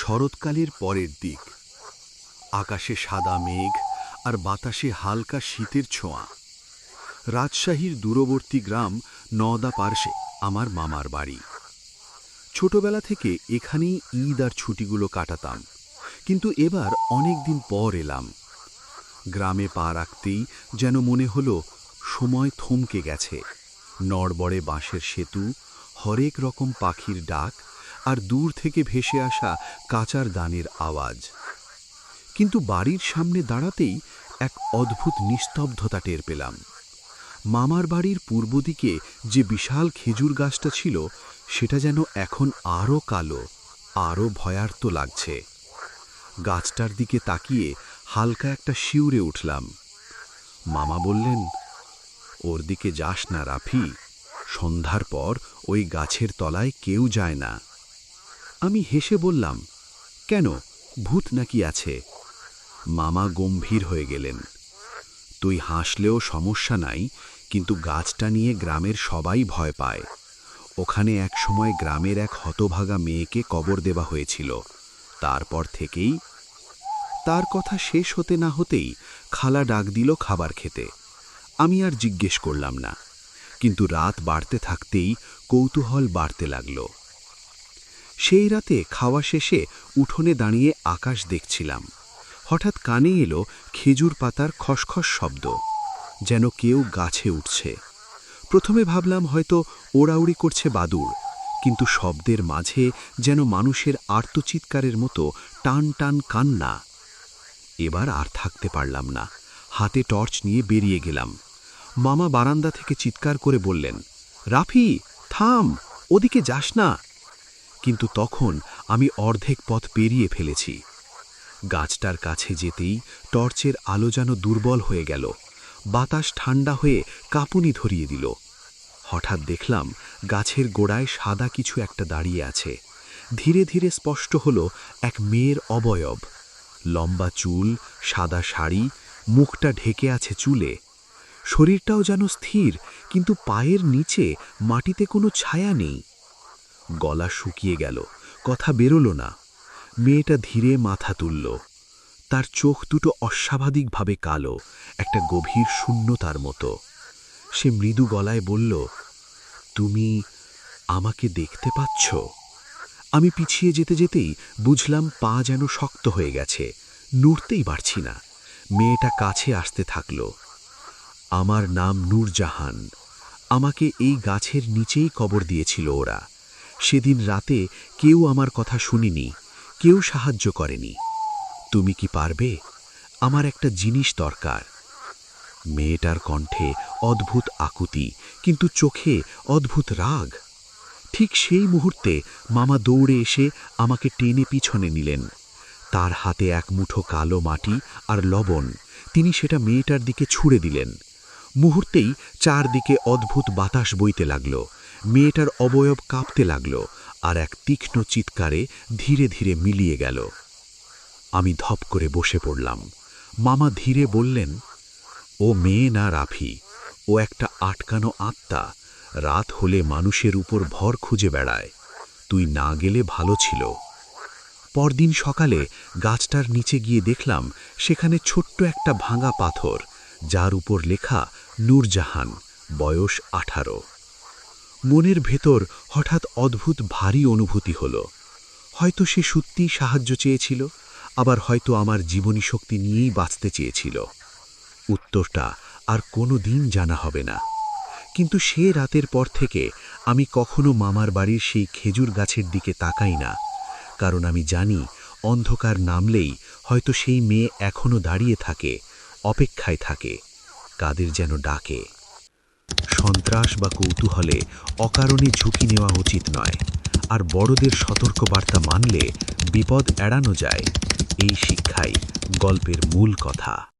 শরৎকালের পরের দিক। আকাশে সাদা মেঘ আর বাতাসে হালকা শীতের ছোঁয়া। রাজশাহীর দূরবর্তী গ্রাম নদা পার্শ্বে আমার মামার বাড়ি। ছোটবেলা থেকে এখানেই ঈদ আর ছুটিগুলো কাটাতাম। কিন্তু এবার অনেক দিন পর এলাম। গ্রামে পা রাখতেই যেন মনে হলো সময় থমকে গেছে। নড়বড়ে বাঁশের সেতু, হরেক রকম পাখির ডাক আর দূর থেকে ভেসে আসা কাচার দানের আওয়াজ। কিন্তু বাড়ির সামনে দাঁড়াতেই এক অদ্ভুত নিস্তব্ধতা টের পেলাম। মামার বাড়ির পূর্ব দিকে যে বিশাল খেজুর গাছটা ছিল, সেটা যেন এখন আরও কালো আরও ভয়ার্ত লাগছে। গাছটার দিকে তাকিয়ে হালকা একটা শিউরে উঠলাম। মামা বললেন, ওর দিকে যাস না রাফি, সন্ধ্যার পর ওই গাছের তলায় কেউ যায় না। আমি হেসে বললাম, কেন? ভূত নাকি আছে? মামা গম্ভীর হয়ে গেলেন। তুই হাসলেও সমস্যা নাই, কিন্তু গাছটা নিয়ে গ্রামের সবাই ভয় পায়। ওখানে এক সময় গ্রামের এক হতভাগা মেয়েকে কবর দেওয়া হয়েছিল। তারপর থেকেই তার কথা শেষ হতে না হতেই খালা ডাক দিল খাবার খেতে। আমি আর জিজ্ঞেস করলাম না। কিন্তু রাত বাড়তে থাকতেই কৌতূহল বাড়তে লাগল। সেই রাতে খাওয়া শেষে উঠোনে দাঁড়িয়ে আকাশ দেখছিলাম। হঠাৎ কানে এলো খেজুর পাতার খসখস শব্দ, যেন কেউ গাছে উঠছে। প্রথমে ভাবলাম হয়তো ওড়াউড়ি করছে বাদুড়, কিন্তু শব্দের মাঝে যেন মানুষের আর্তচিৎকারের মতো টান টান কান্না। এবার আর থাকতে পারলাম না, হাতে টর্চ নিয়ে বেরিয়ে গেলাম। মামা বারান্দা থেকে চিৎকার করে বললেন, রাফি, থাম, ওদিকে যাস না। কিন্তু তখন আমি অর্ধেক পথ পেরিয়ে ফেলেছি। গাছটার কাছে যেতেই টর্চের আলো যেন দুর্বল হয়ে গেল। বাতাস ঠান্ডা হয়ে কাঁপুনি ধরিয়ে দিল। হঠাৎ দেখলাম গাছের গোড়ায় সাদা কিছু একটা দাঁড়িয়ে আছে। ধীরে ধীরে স্পষ্ট হল এক মেয়ের অবয়ব। লম্বা চুল, সাদা শাড়ি, মুখটা ঢেকে আছে চুলে। শরীরটাও যেন স্থির, কিন্তু পায়ের নিচে মাটিতে কোনো ছায়া নেই। গলা শুকিয়ে গেল, কথা বেরোলো না। মেয়েটা ধীরে মাথা তুলল। তার চোখ দুটো অস্বাভাবিকভাবে কালো, একটা গভীর শূন্যতার মতো। সে মৃদু গলায় বলল, তুমি আমাকে দেখতে পাচ্ছ? আমি পিছিয়ে যেতে যেতেই বুঝলাম পা যেন শক্ত হয়ে গেছে, নড়তেই পারছি না। মেয়েটা কাছে আসতে থাকল, আমার নাম নূরজাহান। আমাকে এই গাছের নিচেই কবর দিয়েছিল ওরা। সেদিন রাতে কেউ আমার কথা শুনিনি, কেউ সাহায্য করেনি। তুমি কি পারবে? আমার একটা জিনিস দরকার। মেয়েটার কণ্ঠে অদ্ভুত আকুতি, কিন্তু চোখে অদ্ভুত রাগ। ঠিক সেই মুহূর্তে মামা দৌড়ে এসে আমাকে টেনে পিছনে নিলেন। তার হাতে এক মুঠো কালো মাটি আর লবণ, তিনি সেটা মেয়েটার দিকে ছুঁড়ে দিলেন। মুহূর্তেই চারদিকে অদ্ভুত বাতাস বইতে লাগল। মেয়েটার অবয়ব কাঁপতে লাগল আর এক তীক্ষ্ণ চিৎকারে ধীরে ধীরে মিলিয়ে গেল। আমি ধপ করে বসে পড়লাম। মামা ধীরে বললেন, ও মেয়ে না রাফি, ও একটা আটকানো আত্মা। রাত হলে মানুষের উপর ভর খুঁজে বেড়ায়। তুই না গেলে ভালো ছিল। পরদিন সকালে গাছটার নিচে গিয়ে দেখলাম সেখানে ছোট্ট একটা ভাঙা পাথর, যার উপর লেখা নূরজাহান, বয়স আঠারো। মনের ভেতর হঠাৎ অদ্ভুত ভারী অনুভূতি হল। হয়তো সে সত্যিই সাহায্য চেয়েছিল, আবার হয়তো আমার জীবনী শক্তি নিয়েই বাঁচতে চেয়েছিল। উত্তরটা আর কোনো দিন জানা হবে না। কিন্তু সে রাতের পর থেকে আমি কখনো মামার বাড়ির সেই খেজুর গাছের দিকে তাকাই না, কারণ আমি জানি অন্ধকার নামলেই হয়তো সেই মেয়ে এখনও দাঁড়িয়ে থাকে, অপেক্ষায় থাকে, কাদের যেন ডাকে। সন্ত্রাস বা কৌতূহলে অকারণে ঝুঁকি নেওয়া উচিত নয়। আর বড়দের সতর্কবার্তা মানলে বিপদ এড়ানো যায়। এই শিক্ষাই গল্পের মূল কথা।